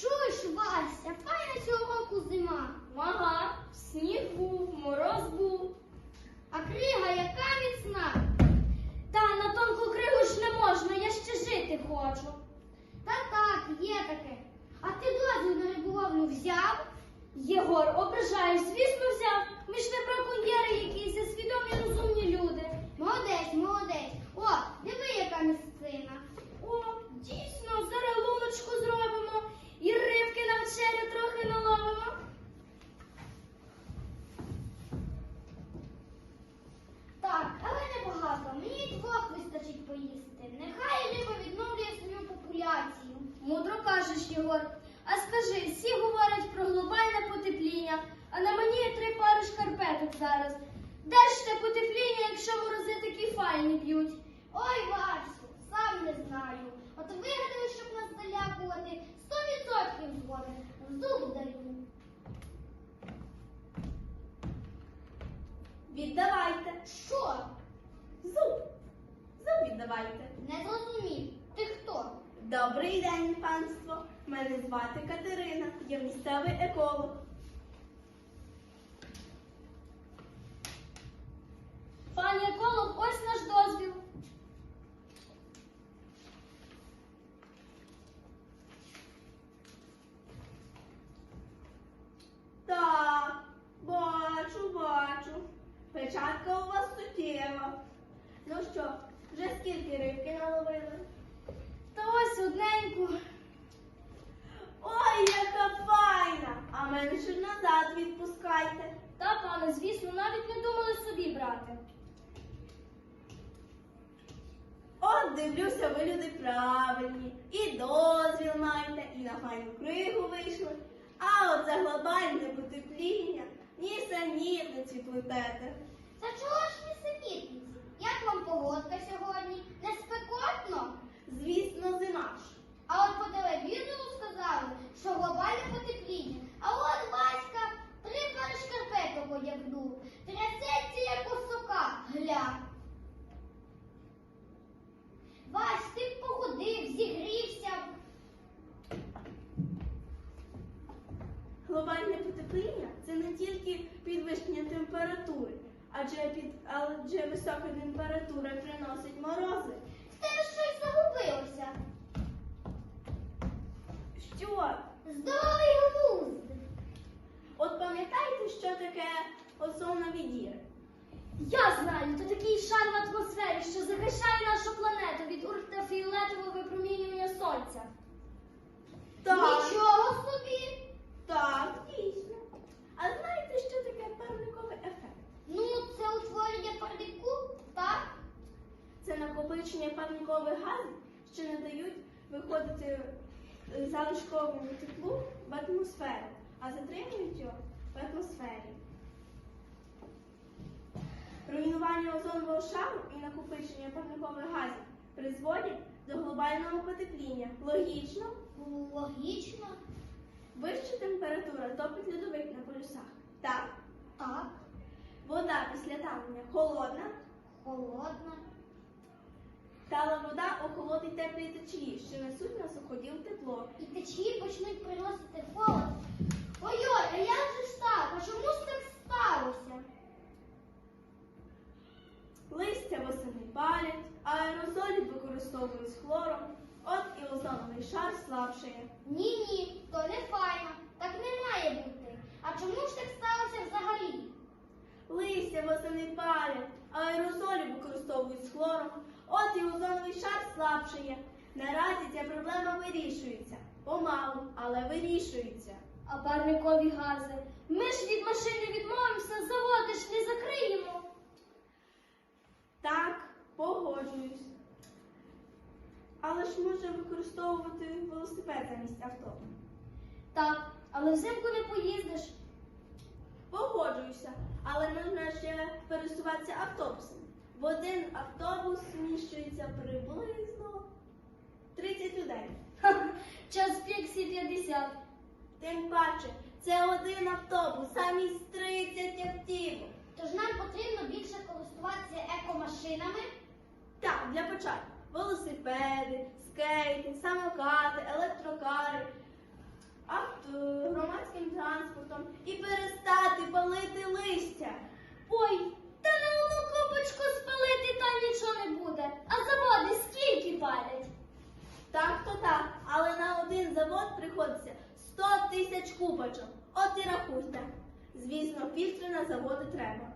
Чуєш, Вася, файна цього року зима. Ага, сніг був, мороз був. А крига яка міцна. Та на тонку кригу ж не можна, я ще жити хочу. Та так, є таке. А ти дозвіл на риболовлю взяв? Єгор, ображаєш, звісно, взяв. Ми ж не браконьєри якісь, а свідомі розумні зараз. Де ж те потепління, якщо морози такі файні б'ють? Ой, Васю, сам не знаю. От вигадали, щоб нас залякувати. Сто відсотків згоден. Зуб даю. Віддавайте. Що? Зуб. Зуб віддавайте. Не зрозумів. Ти хто? Добрий день, панство. Мене звати Катерина. Я місцевий еколог. Пані еколог, ось наш дозвіл. Так, бачу, бачу. Печатка у вас суттєва. Ну що, вже скільки рибки наловили? Та ось одненьку. Ой, яка файна! А мене ще назад відпускайте. Та, пане, звісно, навіть не думали собі брати. От дивлюся, ви люди правильні. І дозвіл маєте, і на файну кригу вийшли. А от за глобальне потепління нісенітниці плетете. Та чого ж ви самітниці? Як вам погодка сьогодні? Не спекотно? Звісно, зима ж. А от по телевізору сказали, що глобальне потепління. А от Васька три пари шкарпеток одягнув. Трясеться, як у сока. Гля. Вась, ти б походив, зігрівся. Глобальне потепління це не тільки підвищення температури, адже під адже висока температура приносить морози. В тебе щось загубилося. Що? Здоровий глузд. От пам'ятаєте, що таке озонові діри? Я знаю, то такий шар в атмосфері, що захищає нашу планету від ультрафіолетового випромінювання сонця. Нічого собі. Так, дійсно. А знаєте, що таке парниковий ефект? Ну, це утворення парнику, так? Це накопичення парникових газів, що не дають виходити е, залишковому теплу в атмосферу, а затримують його в атмосфері. Руйнування озонового шару і накопичення парникових газів призводять до глобального потепління. Логічно, Логічно. вища температура топить льодовик на полюсах. Так, Так, вода після танення холодна, холодно. Тала вода охолодить теплі течії, що несуть на суходіл тепло. І течії почнуть приносити холод. Ой-ой, а як же ж так? А чому ж так сталося? Листя восени палять, аерозолі використовують з хлором, от і озоновий шар слабшає. Ні-ні, то не файно. Так не має бути. А чому ж так сталося взагалі? Листя восени палять, а аерозолі використовують от і озоновий шар слабшає. Наразі ця проблема вирішується. Помалу, але вирішується. А парникові гази. Ми ж від машин не відмовимося, заводи ж не закриємо. Так, погоджуюсь. Але ж можна використовувати велосипед замість авто. Так, але взимку не поїздиш. Погоджуюся, але можна ще пересуватися автобусом. В один автобус вміщується приблизно 30 людей. Час піксі 50. Тим паче, це один автобус, замість 30 автівок. Тож нам потрібно більше користуватися екомашинами. Так, для початку велосипеди, скейти, самокати, електрокари. авто, громадським транспортом і перестати палити листя. Ой, та на одну спалити та нічого не буде. А заводи скільки палять? Так то так, але на один завод приходиться 100 тисяч кубочок. От і рахуйте. Звісно, фільтри на заводи треба.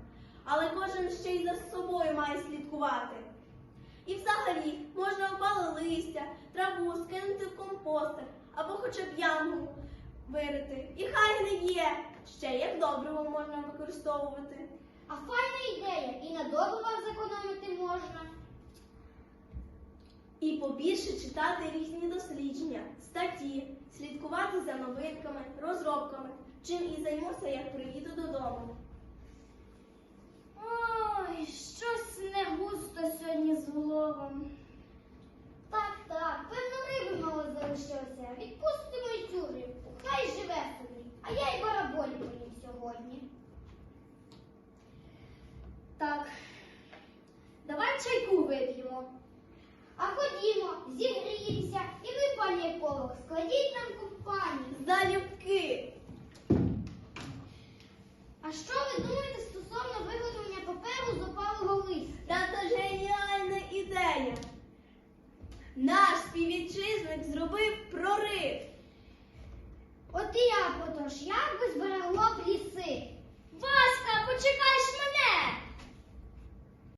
Але кожен ще й за собою має слідкувати. І взагалі можна опали листя, траву скинути в компостер або хоча б яму вирити. І хай не є. Ще як добриво можна використовувати. А файна і зекономити можна. І побільше читати різні дослідження, статті, слідкувати за новинками, розробками, чим і займуся, як приїду додому. Ой, щось не густо сьогодні з головом. Наш співвітчизник зробив прорив. От і я, отож, як би зберегло б ліси. Васька, почекай ж мене!